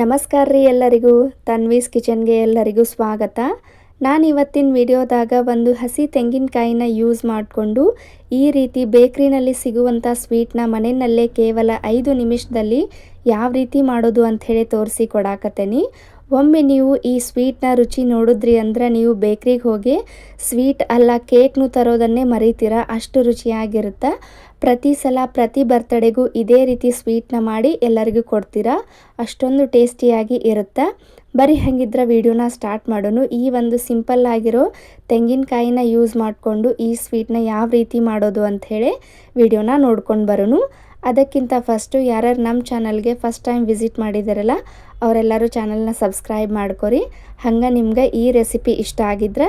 ನಮಸ್ಕಾರ ರೀ ಎಲ್ಲರಿಗೂ. ತನ್ವೀಸ್ ಕಿಚನ್ಗೆ ಎಲ್ಲರಿಗೂ ಸ್ವಾಗತ. ನಾನು ಇವತ್ತಿನ ವಿಡಿಯೋದಾಗ ಒಂದು ಹಸಿ ತೆಂಗಿನಕಾಯಿನ ಯೂಸ್ ಮಾಡಿಕೊಂಡು ಈ ರೀತಿ ಬೇಕ್ರಿನಲ್ಲಿ ಸಿಗುವಂಥ ಸ್ವೀಟ್ನ ಮನೆಯಲ್ಲೇ ಕೇವಲ ಐದು ನಿಮಿಷದಲ್ಲಿ ಯಾವ ರೀತಿ ಮಾಡೋದು ಅಂಥೇಳಿ ತೋರಿಸಿ ಕೊಡಾಕತ್ತೀನಿ. ಒಮ್ಮೆ ನೀವು ಈ ಸ್ವೀಟ್ನ ರುಚಿ ನೋಡಿದ್ರಿ ಅಂದ್ರೆ ನೀವು ಬೇಕ್ರಿಗೆ ಹೋಗಿ ಸ್ವೀಟ್ ಅಲ್ಲ ಕೇಕ್ನು ತರೋದನ್ನೇ ಮರಿತೀರ. ಅಷ್ಟು ರುಚಿಯಾಗಿರುತ್ತೆ. ಪ್ರತಿ ಸಲ ಪ್ರತಿ ಬರ್ತಡೆಗೂ ಇದೇ ರೀತಿ ಸ್ವೀಟ್ನ ಮಾಡಿ ಎಲ್ಲರಿಗೂ ಕೊಡ್ತೀರಾ? ಅಷ್ಟೊಂದು ಟೇಸ್ಟಿಯಾಗಿ ಇರುತ್ತೆ. ಬರೀ ಹಾಗಿದ್ರೆ ವಿಡಿಯೋನ ಸ್ಟಾರ್ಟ್ ಮಾಡೋಣ ಈ ಒಂದು ಸಿಂಪಲ್ ಆಗಿರೋ ತೆಂಗಿನಕಾಯಿನ ಯೂಸ್ ಮಾಡಿಕೊಂಡು ಈ ಸ್ವೀಟ್ನ ಯಾವ ರೀತಿ ಮಾಡೋದು ಅಂಥೇಳಿ ವಿಡಿಯೋನ ನೋಡ್ಕೊಂಡು ಬರೋಣ ಅದಕ್ಕಿಂತ ಫಸ್ಟು ಯಾರ್ಯಾರು ನಮ್ಮ ಚಾನಲ್ಗೆ ಫಸ್ಟ್ ಟೈಮ್ ವಿಸಿಟ್ ಮಾಡಿದಾರಲ್ಲ, ಅವರೆಲ್ಲರೂ ಚಾನಲ್ನ ಸಬ್ಸ್ಕ್ರೈಬ್ ಮಾಡ್ಕೊರಿ. ಹಂಗೆ ನಿಮ್ಗೆ ಈ ರೆಸಿಪಿ ಇಷ್ಟ ಆಗಿದ್ರೆ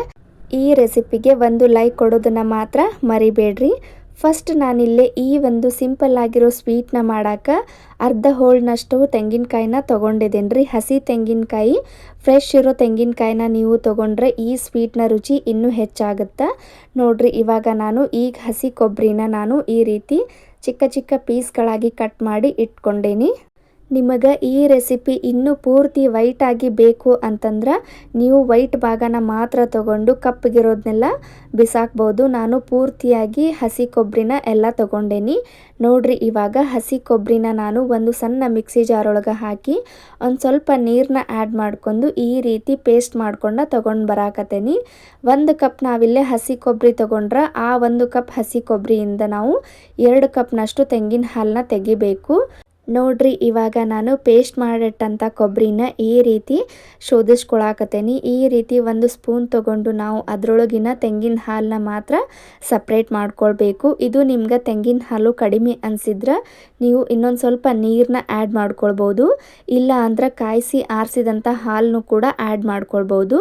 ಈ ರೆಸಿಪಿಗೆ ಒಂದು ಲೈಕ್ ಕೊಡೋದನ್ನು ಮಾತ್ರ ಮರಿಬೇಡ್ರಿ. ಫಸ್ಟ್ ನಾನಿಲ್ಲೇ ಈ ಒಂದು ಸಿಂಪಲ್ ಆಗಿರೋ ಸ್ವೀಟ್ನ ಮಾಡೋಕ್ಕೆ ಅರ್ಧ ಹೋಳ್ನಷ್ಟು ತೆಂಗಿನಕಾಯಿನ ತೊಗೊಂಡಿದ್ದೀನಿ ರೀ ಹಸಿ ತೆಂಗಿನಕಾಯಿ ಫ್ರೆಶ್ ಇರೋ ತೆಂಗಿನಕಾಯಿನ ನೀವು ತೊಗೊಂಡ್ರೆ ಈ ಸ್ವೀಟ್ನ ರುಚಿ ಇನ್ನೂ ಹೆಚ್ಚಾಗುತ್ತೆ. ನೋಡ್ರಿ, ಇವಾಗ ನಾನು ಈಗ ಹಸಿ ಕೊಬ್ಬರಿನ ನಾನು ಈ ರೀತಿ ಚಿಕ್ಕ ಚಿಕ್ಕ ಪೀಸ್ಗಳಾಗಿ ಕಟ್ ಮಾಡಿ ಇಟ್ಕೊಂಡೇನಿ. ನಿಮಗೆ ಈ ರೆಸಿಪಿ ಇನ್ನೂ ಪೂರ್ತಿ ವೈಟ್ ಆಗಿ ಬೇಕು ಅಂತಂದ್ರೆ ನೀವು ವೈಟ್ ಭಾಗನ ಮಾತ್ರ ತಗೊಂಡು ಕಪ್ಪಗಿರೋದನ್ನೆಲ್ಲ ಬಿಸಾಕ್ಬೋದು. ನಾನು ಪೂರ್ತಿಯಾಗಿ ಹಸಿ ಕೊಬ್ಬರಿನ ಎಲ್ಲ ತಗೊಂಡೇನಿ. ನೋಡ್ರಿ, ಇವಾಗ ಹಸಿ ಕೊಬ್ಬರಿನ ನಾನು ಒಂದು ಸಣ್ಣ ಮಿಕ್ಸಿ ಜಾರೊಳಗೆ ಹಾಕಿ ಒಂದು ಸ್ವಲ್ಪ ನೀರನ್ನ ಆ್ಯಡ್ ಮಾಡ್ಕೊಂಡು ಈ ರೀತಿ ಪೇಸ್ಟ್ ಮಾಡ್ಕೊಂಡು ತೊಗೊಂಡು ಬರಾಕತ್ತೇನಿ. ಒಂದು ಕಪ್ ನಾವಿಲ್ಲೇ ಹಸಿ ಕೊಬ್ಬರಿ ತೊಗೊಂಡ್ರೆ ಆ ಒಂದು ಕಪ್ ಹಸಿ ಕೊಬ್ಬರಿಯಿಂದ ನಾವು ಎರಡು ಕಪ್ನಷ್ಟು ತೆಂಗಿನ ಹಾಲನ್ನ ತೆಗಿಬೇಕು. ನೋಡ್ರಿ, ಇವಾಗ ನಾನು ಪೇಸ್ಟ್ ಮಾಡಿಟ್ಟಂಥ ಕೊಬ್ಬರಿನ ಈ ರೀತಿ ಶೋಧಿಸ್ಕೊಳಕತ್ತೇನಿ. ಈ ರೀತಿ ಒಂದು ಸ್ಪೂನ್ ತಗೊಂಡು ನಾವು ಅದರೊಳಗಿನ ತೆಂಗಿನ ಹಾಲನ್ನ ಮಾತ್ರ ಸಪ್ರೇಟ್ ಮಾಡ್ಕೊಳ್ಬೇಕು. ಇದು ನಿಮ್ಗೆ ತೆಂಗಿನ ಹಾಲು ಕಡಿಮೆ ಅನಿಸಿದ್ರೆ ನೀವು ಇನ್ನೊಂದು ಸ್ವಲ್ಪ ನೀರನ್ನ ಆ್ಯಡ್ ಮಾಡ್ಕೊಳ್ಬೋದು. ಇಲ್ಲ ಅಂದ್ರೆ ಕಾಯಿಸಿ ಆರಿಸಿದಂಥ ಹಾಲನ್ನು ಕೂಡ ಆ್ಯಡ್ ಮಾಡ್ಕೊಳ್ಬೋದು.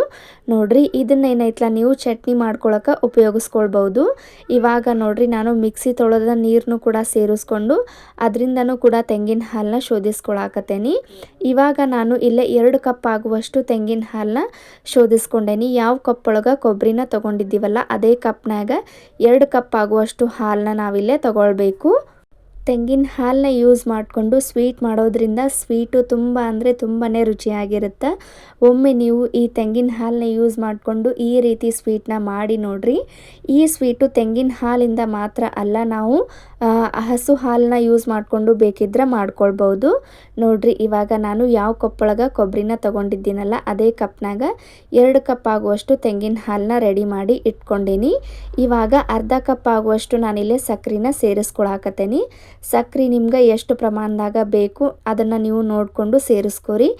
ನೋಡ್ರಿ ಇದನ್ನೇನೈತಲ್ಲ ನೀವು ಚಟ್ನಿ ಮಾಡ್ಕೊಳಕ್ಕೆ ಉಪಯೋಗಿಸ್ಕೊಳ್ಬೋದು. ಇವಾಗ ನೋಡ್ರಿ, ನಾನು ಮಿಕ್ಸಿ ತೊಳೆದ ನೀರನ್ನು ಕೂಡ ಸೇರಿಸ್ಕೊಂಡು, ಅದರಿಂದನೂ ಕೂಡ ತೆಂಗಿನ ಹಾಲನ್ನ ಶೋಧಿಸ್ಕೊಳಕತ್ತೇನಿ. ಇವಾಗ ನಾನು ಇಲ್ಲೇ ಎರಡು ಕಪ್ ಆಗುವಷ್ಟು ತೆಂಗಿನ ಹಾಲನ್ನ ಶೋಧಿಸ್ಕೊಂಡೇನಿ. ಯಾವ ಕಪ್ ಒಳಗೆ ಕೊಬ್ಬರಿನ ತೊಗೊಂಡಿದ್ದೀವಲ್ಲ, ಅದೇ ಕಪ್ನಾಗ ಎರಡು ಕಪ್ ಆಗುವಷ್ಟು ಹಾಲನ್ನ ನಾವಿಲ್ಲೇ ತೊಗೊಳ್ಬೇಕು. ತೆಂಗಿನ ಹಾಲನ್ನ ಯೂಸ್ ಮಾಡಿಕೊಂಡು ಸ್ವೀಟ್ ಮಾಡೋದ್ರಿಂದ ಸ್ವೀಟು ತುಂಬ ಅಂದರೆ ತುಂಬಾ ರುಚಿಯಾಗಿರುತ್ತೆ. ಒಮ್ಮೆ ನೀವು ಈ ತೆಂಗಿನ ಹಾಲನ್ನ ಯೂಸ್ ಮಾಡಿಕೊಂಡು ಈ ರೀತಿ ಸ್ವೀಟ್ನ ಮಾಡಿ ನೋಡ್ರಿ. ಈ ಸ್ವೀಟು ತೆಂಗಿನ ಹಾಲಿಂದ ಮಾತ್ರ ಅಲ್ಲ, ನಾವು ಹಸು ಹಾಲನ್ನ ಯೂಸ್ ಮಾಡಿಕೊಂಡು ಬೇಕಿದ್ರೆ ಮಾಡ್ಕೊಳ್ಬೋದು ನೋಡ್ರಿ, ಇವಾಗ ನಾನು ಯಾವ ಕಪ್ಪೊಳಗೆ ಕೊಬ್ಬರಿನ ತೊಗೊಂಡಿದ್ದೀನಲ್ಲ, ಅದೇ ಕಪ್ನಾಗ ಎರಡು ಕಪ್ ಆಗುವಷ್ಟು ತೆಂಗಿನ ಹಾಲನ್ನ ರೆಡಿ ಮಾಡಿ ಇಟ್ಕೊಂಡೀನಿ. ಇವಾಗ ಅರ್ಧ ಕಪ್ ಆಗುವಷ್ಟು ನಾನಿಲ್ಲೇ ಸಕ್ಕರೆನ ಸೇರಿಸ್ಕೊಳಕತ್ತೇನಿ. ಸಕ್ಕರೆ ನಿಮ್ಗೆ ಎಷ್ಟು ಪ್ರಮಾಣದಾಗ ಬೇಕು, ಅದನ್ನು ನೀವು ನೋಡಿಕೊಂಡು ಸೇರಿಸ್ಕೊರಿ.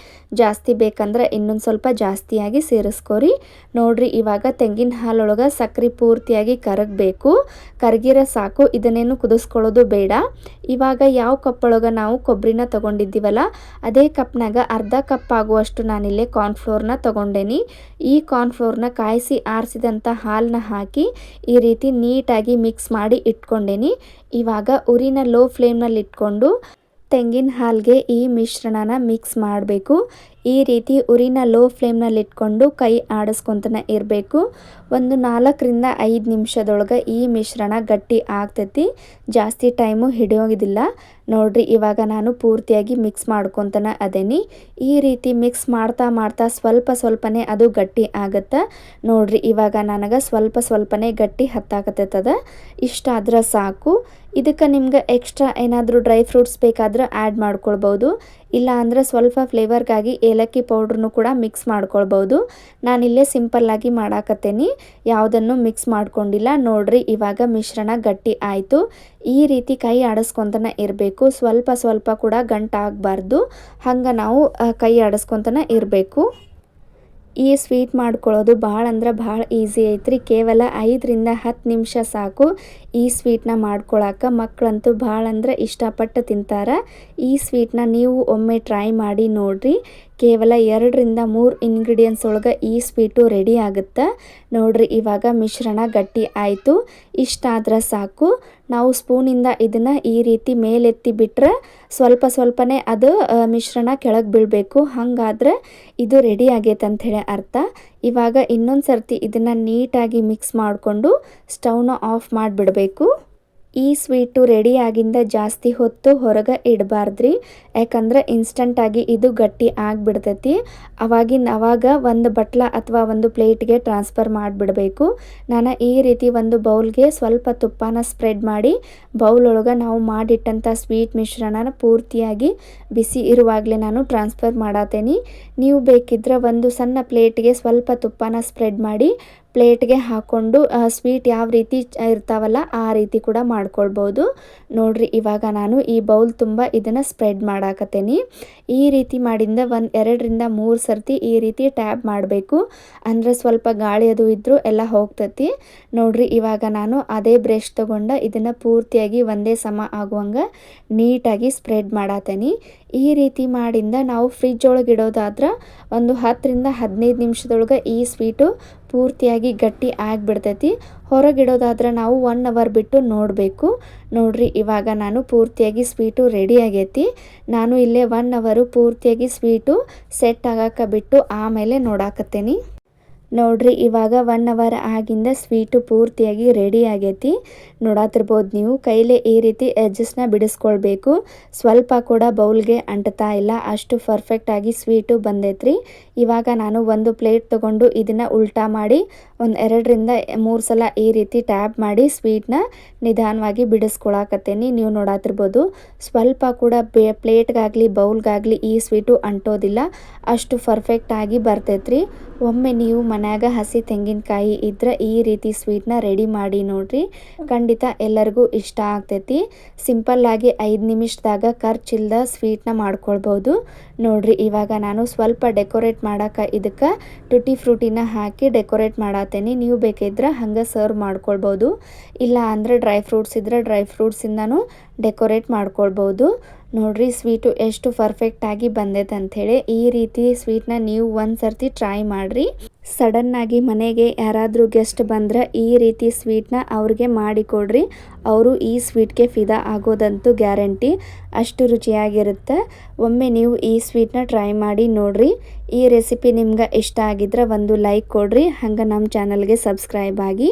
ಜಾಸ್ತಿ ಬೇಕಂದ್ರೆ ಇನ್ನೊಂದು ಸ್ವಲ್ಪ ಜಾಸ್ತಿಯಾಗಿ ಸೇರಿಸ್ಕೊರಿ. ನೋಡ್ರಿ, ಇವಾಗ ತೆಂಗಿನ ಹಾಲೊಳಗೆ ಸಕ್ಕರೆ ಪೂರ್ತಿಯಾಗಿ ಕರಗಬೇಕು. ಕರಗಿರೋ ಸಾಕು, ಇದನ್ನೇನು ಕುದಿಸ್ಕೊಳ್ಳೋದು ಬೇಡ. ಇವಾಗ ಯಾವ ಕಪ್ ಒಳಗೆ ನಾವು ಕೊಬ್ಬರಿನ ತೊಗೊಂಡಿದ್ದೀವಲ್ಲ, ಅದೇ ಕಪ್ನಾಗ ಅರ್ಧ ಕಪ್ ಆಗುವಷ್ಟು ನಾನಿಲ್ಲೇ ಕಾರ್ನ್ಫ್ಲೋರ್ನ ತೊಗೊಂಡೇನಿ. ಈ ಕಾರ್ನ್ಫ್ಲೋರ್ನ ಕಾಯಿಸಿ ಆರಿಸಿದಂಥ ಹಾಲನ್ನ ಹಾಕಿ ಈ ರೀತಿ ನೀಟಾಗಿ ಮಿಕ್ಸ್ ಮಾಡಿ ಇಟ್ಕೊಂಡೇನಿ. ಇವಾಗ ಉರಿನ ಲೋ ಫ್ಲೇಮ್ನಲ್ಲಿ ಇಟ್ಕೊಂಡು ತೆಂಗಿನ ಹಾಲಿಗೆ ಈ ಮಿಶ್ರಣನ ಮಿಕ್ಸ್ ಮಾಡಬೇಕು. ಈ ರೀತಿ ಉರಿನ ಲೋ ಫ್ಲೇಮ್ನಲ್ಲಿ ಇಟ್ಕೊಂಡು ಕೈ ಆಡಿಸ್ಕೊತನ ಇರಬೇಕು. ಒಂದು ನಾಲ್ಕರಿಂದ ಐದು ನಿಮಿಷದೊಳಗೆ ಈ ಮಿಶ್ರಣ ಗಟ್ಟಿ ಆಗ್ತೈತಿ. ಜಾಸ್ತಿ ಟೈಮು ಹಿಡಿಯೋದಿಲ್ಲ. ನೋಡ್ರಿ, ಇವಾಗ ನಾನು ಪೂರ್ತಿಯಾಗಿ ಮಿಕ್ಸ್ ಮಾಡ್ಕೊತನ ಅದೇನಿ. ಈ ರೀತಿ ಮಿಕ್ಸ್ ಮಾಡ್ತಾ ಮಾಡ್ತಾ ಸ್ವಲ್ಪ ಸ್ವಲ್ಪನೇ ಅದು ಗಟ್ಟಿ ಆಗುತ್ತೆ. ನೋಡ್ರಿ, ಇವಾಗ ನನಗೆ ಸ್ವಲ್ಪ ಸ್ವಲ್ಪನೇ ಗಟ್ಟಿ ಹತ್ತಾಕತ್ತದ ಇಷ್ಟ ಆದ್ರೆ ಸಾಕು. ಇದಕ್ಕೆ ನಿಮ್ಗೆ ಎಕ್ಸ್ಟ್ರಾ ಏನಾದರೂ ಡ್ರೈ ಫ್ರೂಟ್ಸ್ ಬೇಕಾದ್ರೆ ಆ್ಯಡ್ ಮಾಡ್ಕೊಳ್ಬೋದು. ಇಲ್ಲ ಅಂದರೆ ಸ್ವಲ್ಪ ಫ್ಲೇವರ್ಗಾಗಿ ಏಲಕ್ಕಿ ಪೌಡ್ರನ್ನು ಕೂಡ ಮಿಕ್ಸ್ ಮಾಡ್ಕೊಳ್ಬೋದು. ನಾನಿಲ್ಲೇ ಸಿಂಪಲ್ಲಾಗಿ ಮಾಡಾಕತ್ತೇನಿ. ಯಾವುದನ್ನು ಮಿಕ್ಸ್ ಮಾಡ್ಕೊಂಡಿಲ್ಲ. ನೋಡ್ರಿ, ಇವಾಗ ಮಿಶ್ರಣ ಗಟ್ಟಿ ಆಯಿತು. ಈ ರೀತಿ ಕೈ ಆಡಿಸ್ಕೊತನ ಇರಬೇಕು. ಸ್ವಲ್ಪ ಸ್ವಲ್ಪ ಕೂಡ ಗಂಟಾಗಬಾರ್ದು. ಹಂಗೆ ನಾವು ಕೈ ಆಡಿಸ್ಕೊತನ ಇರಬೇಕು. ಈ ಸ್ವೀಟ್ ಮಾಡ್ಕೊಳ್ಳೋದು ಭಾಳ ಅಂದ್ರೆ ಭಾಳ ಈಸಿ ಐತ್ರಿ. ಕೇವಲ ಐದರಿಂದ ಹತ್ತು ನಿಮಿಷ ಸಾಕು ಈ ಸ್ವೀಟ್ನ ಮಾಡ್ಕೊಳಕ್ಕೆ ಮಕ್ಕಳಂತೂ ಭಾಳ ಅಂದ್ರೆ ಇಷ್ಟಪಟ್ಟು ತಿಂತಾರೆ. ಈ ಸ್ವೀಟ್ನ ನೀವು ಒಮ್ಮೆ ಟ್ರೈ ಮಾಡಿ ನೋಡ್ರಿ. ಕೇವಲ ಎರಡರಿಂದ ಮೂರು ಇಂಗ್ರೀಡಿಯೆಂಟ್ಸ್ ಒಳಗೆ ಈ ಸ್ವೀಟು ರೆಡಿ ಆಗುತ್ತೆ? ನೋಡ್ರಿ, ಇವಾಗ ಮಿಶ್ರಣ ಗಟ್ಟಿ ಆಯಿತು. ಇಷ್ಟಾದ್ರೆ ಸಾಕು. ನಾವು ಸ್ಪೂನಿಂದ ಇದನ್ನು ಈ ರೀತಿ ಮೇಲೆತ್ತಿ ಬಿಟ್ಟರೆ ಸ್ವಲ್ಪ ಸ್ವಲ್ಪನೇ ಅದು ಮಿಶ್ರಣ ಕೆಳಗೆ ಬೀಳಬೇಕು. ಹಾಗಾದ್ರೆ ಇದು ರೆಡಿ ಆಗೈತೆ ಅಂಥೇಳಿ ಅರ್ಥ. ಇವಾಗ ಇನ್ನೊಂದು ಸರ್ತಿ ಇದನ್ನು ನೀಟಾಗಿ ಮಿಕ್ಸ್ ಮಾಡಿಕೊಂಡು ಸ್ಟವ್ನ ಆಫ್ ಮಾಡಿಬಿಡಬೇಕು. ಈ ಸ್ವೀಟು ರೆಡಿ ಆಗಿಂದ ಜಾಸ್ತಿ ಹೊತ್ತು ಹೊರಗೆ ಇಡಬಾರ್ದ್ರಿ. ಯಾಕಂದ್ರೆ ಇನ್ಸ್ಟಂಟಾಗಿ ಇದು ಗಟ್ಟಿ ಆಗಿಬಿಡ್ತೈತಿ. ಅವಾಗಿನ ಅವಾಗ ಒಂದು ಬಟ್ಲ ಅಥವಾ ಒಂದು ಪ್ಲೇಟ್ಗೆ ಟ್ರಾನ್ಸ್ಫರ್ ಮಾಡಿಬಿಡಬೇಕು. ನಾನು ಈ ರೀತಿ ಒಂದು ಬೌಲ್ಗೆ ಸ್ವಲ್ಪ ತುಪ್ಪನ ಸ್ಪ್ರೆಡ್ ಮಾಡಿ ಬೌಲ್ ಒಳಗೆ ನಾವು ಮಾಡಿಟ್ಟಂಥ ಸ್ವೀಟ್ ಮಿಶ್ರಣನ ಪೂರ್ತಿಯಾಗಿ ಬಿಸಿ ಇರುವಾಗಲೇ ನಾನು ಟ್ರಾನ್ಸ್ಫರ್ ಮಾಡತ್ತೇನೆ ನೀವು ಬೇಕಿದ್ರೆ ಒಂದು ಸಣ್ಣ ಪ್ಲೇಟ್ಗೆ ಸ್ವಲ್ಪ ತುಪ್ಪನ ಸ್ಪ್ರೆಡ್ ಮಾಡಿ ಪ್ಲೇಟ್ಗೆ ಹಾಕ್ಕೊಂಡು ಸ್ವೀಟ್ ಯಾವ ರೀತಿ ಇರ್ತಾವಲ್ಲ ಆ ರೀತಿ ಕೂಡ ಮಾಡ್ಕೊಳ್ಬೋದು. ನೋಡ್ರಿ, ಇವಾಗ ನಾನು ಈ ಬೌಲ್ ತುಂಬ ಇದನ್ನು ಸ್ಪ್ರೆಡ್ ಮಾಡಾಕತ್ತೇನಿ. ಈ ರೀತಿ ಮಾಡಿಂದ ಒಂದು ಎರಡರಿಂದ ಮೂರು ಸರ್ತಿ ಈ ರೀತಿ ಟ್ಯಾಪ್ ಮಾಡಬೇಕು. ಅಂದರೆ ಸ್ವಲ್ಪ ಗಾಳಿ ಅದು ಇದ್ದರೂ ಎಲ್ಲ ಹೋಗ್ತತಿ. ನೋಡ್ರಿ, ಇವಾಗ ನಾನು ಅದೇ ಬ್ರಷ್ ತೊಗೊಂಡ ಇದನ್ನು ಪೂರ್ತಿಯಾಗಿ ಒಂದೇ ಸಮ ಆಗುವಂಗೆ ನೀಟಾಗಿ ಸ್ಪ್ರೆಡ್ ಮಾಡತ್ತೇನೆ ಈ ರೀತಿ ಮಾಡಿಂದ ನಾವು ಫ್ರಿಜ್ ಒಳಗೆ ಇಡೋದಾದ್ರೆ ಒಂದು ಹತ್ತರಿಂದ ಹದಿನೈದು ನಿಮಿಷದೊಳಗೆ ಈ ಸ್ವೀಟು ಪೂರ್ತಿಯಾಗಿ ಗಟ್ಟಿ ಆಗಿಬಿಡ್ತೈತಿ. ಹೊರಗಿಡೋದಾದ್ರೆ ನಾವು ಒನ್ ಅವರ್ ಬಿಟ್ಟು ನೋಡಬೇಕು. ನೋಡ್ರಿ, ಇವಾಗ ನಾನು ಪೂರ್ತಿಯಾಗಿ ಸ್ವೀಟು ರೆಡಿ ಆಗೈತಿ. ನಾನು ಇಲ್ಲೇ ಒನ್ ಅವರು ಪೂರ್ತಿಯಾಗಿ ಸ್ವೀಟು ಸೆಟ್ ಆಗಾಕ ಬಿಟ್ಟು ಆಮೇಲೆ ನೋಡಾಕತ್ತೇನಿ. ನೋಡ್ರಿ, ಇವಾಗ ಒನ್ ಅವರ್ ಆಗಿಂದ ಸ್ವೀಟು ಪೂರ್ತಿಯಾಗಿ ರೆಡಿ ಆಗೈತಿ. ನೋಡಾತಿರ್ಬೋದು ನೀವು, ಕೈಲೇ ಈ ರೀತಿ ಎಜ್ಜಸ್ನ ಬಿಡಿಸ್ಕೊಳ್ಬೇಕು. ಸ್ವಲ್ಪ ಕೂಡ ಬೌಲ್ಗೆ ಅಂಟ್ತಾ ಇಲ್ಲ, ಅಷ್ಟು ಪರ್ಫೆಕ್ಟಾಗಿ ಸ್ವೀಟು ಬಂದೈತ್ರಿ. ಇವಾಗ ನಾನು ಒಂದು ಪ್ಲೇಟ್ ತೊಗೊಂಡು ಇದನ್ನು ಉಲ್ಟಾ ಮಾಡಿ, ಒಂದು ಎರಡರಿಂದ ಮೂರು ಸಲ ಈ ರೀತಿ ಟ್ಯಾಪ್ ಮಾಡಿ ಸ್ವೀಟ್ನ ನಿಧಾನವಾಗಿ ಬಿಡಿಸ್ಕೊಳಕತ್ತೇನಿ. ನೀವು ನೋಡಾತಿರ್ಬೋದು, ಸ್ವಲ್ಪ ಕೂಡ ಪ್ಲೇಟ್ಗಾಗಲಿ ಬೌಲ್ಗಾಗಲಿ ಈ ಸ್ವೀಟು ಅಂಟೋದಿಲ್ಲ. ಅಷ್ಟು ಪರ್ಫೆಕ್ಟಾಗಿ ಬರ್ತೈತ್ರಿ. ಒಮ್ಮೆ ನೀವು ಮನ್ಯಾಗ ಹಸಿ ತೆಂಗಿನಕಾಯಿ ಇದ್ರೆ ಈ ರೀತಿ ಸ್ವೀಟ್ನ ರೆಡಿ ಮಾಡಿ ನೋಡ್ರಿ. ಖಂಡಿತ ಎಲ್ಲರಿಗೂ ಇಷ್ಟ ಆಗ್ತೈತಿ. ಸಿಂಪಲ್ಲಾಗಿ ಐದು ನಿಮಿಷದಾಗ ಖರ್ಚಿಲ್ದ ಸ್ವೀಟ್ನ ಮಾಡ್ಕೊಳ್ಬೋದು. ನೋಡ್ರಿ, ಇವಾಗ ನಾನು ಸ್ವಲ್ಪ ಡೆಕೋರೇಟ್ ಮಾಡೋಕೆ ಇದಕ್ಕೆ ಟುಟಿ ಫ್ರೂಟಿನ ಹಾಕಿ ಡೆಕೋರೇಟ್ ಮಾಡತ್ತೇನೆ ನೀವು ಬೇಕಿದ್ರೆ ಹಂಗೆ ಸರ್ವ್ ಮಾಡ್ಕೊಳ್ಬೋದು. ಇಲ್ಲ ಅಂದರೆ ಡ್ರೈ ಫ್ರೂಟ್ಸ್ ಇದ್ರೆ ಡ್ರೈ ಫ್ರೂಟ್ಸಿಂದನೂ ಡೆಕೋರೇಟ್ ಮಾಡ್ಕೊಳ್ಬೋದು. ನೋಡ್ರಿ ಸ್ವೀಟು ಎಷ್ಟು ಪರ್ಫೆಕ್ಟಾಗಿ ಬಂದೈತೆ ಅಂಥೇಳಿ ಈ ರೀತಿ ಸ್ವೀಟ್ನ ನೀವು ಒಂದು ಸರ್ತಿ ಟ್ರೈ ಮಾಡಿರಿ. ಸಡನ್ನಾಗಿ ಮನೆಗೆ ಯಾರಾದರೂ ಗೆಸ್ಟ್ ಬಂದ್ರೆ ಈ ರೀತಿ ಸ್ವೀಟ್ನ ಅವ್ರಿಗೆ ಮಾಡಿಕೊಡ್ರಿ ಅವರು ಈ ಸ್ವೀಟ್ಗೆ ಫಿದಾ ಆಗೋದಂತೂ ಗ್ಯಾರಂಟಿ. ಅಷ್ಟು ರುಚಿಯಾಗಿರುತ್ತೆ. ಒಮ್ಮೆ ನೀವು ಈ ಸ್ವೀಟ್ನ ಟ್ರೈ ಮಾಡಿ ನೋಡ್ರಿ. ಈ ರೆಸಿಪಿ ನಿಮ್ಗೆ ಇಷ್ಟ ಆಗಿದ್ರೆ ಒಂದು ಲೈಕ್ ಕೊಡ್ರಿ. ಹಂಗೆ ನಮ್ಮ ಚಾನಲ್ಗೆ ಸಬ್ಸ್ಕ್ರೈಬ್ ಆಗಿ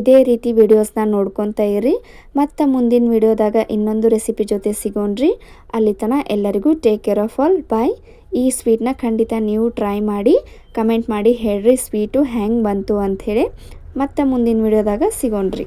ಇದೇ ರೀತಿ ವಿಡಿಯೋಸ್ನ ನೋಡ್ಕೊತ ಇರಿ. ಮತ್ತು ಮುಂದಿನ ವಿಡಿಯೋದಾಗ ಇನ್ನೊಂದು ರೆಸಿಪಿ ಜೊತೆ ಸಿಗೋಣ್ರಿ. ಅಲ್ಲಿ ತನಕ ಎಲ್ಲರಿಗೂ take care of all bye ಈ ಸ್ವೀಟ್ನ ಖಂಡಿತ ನೀವು ಟ್ರೈ ಮಾಡಿ, ಕಮೆಂಟ್ ಮಾಡಿ ಹೇಳ್ರಿ, ಸ್ವೀಟು ಹೆಂಗೆ ಬಂತು ಅಂಥೇಳಿ. ಮತ್ತು ಮುಂದಿನ ವಿಡಿಯೋದಾಗ ಸಿಗೋಣ್ರಿ.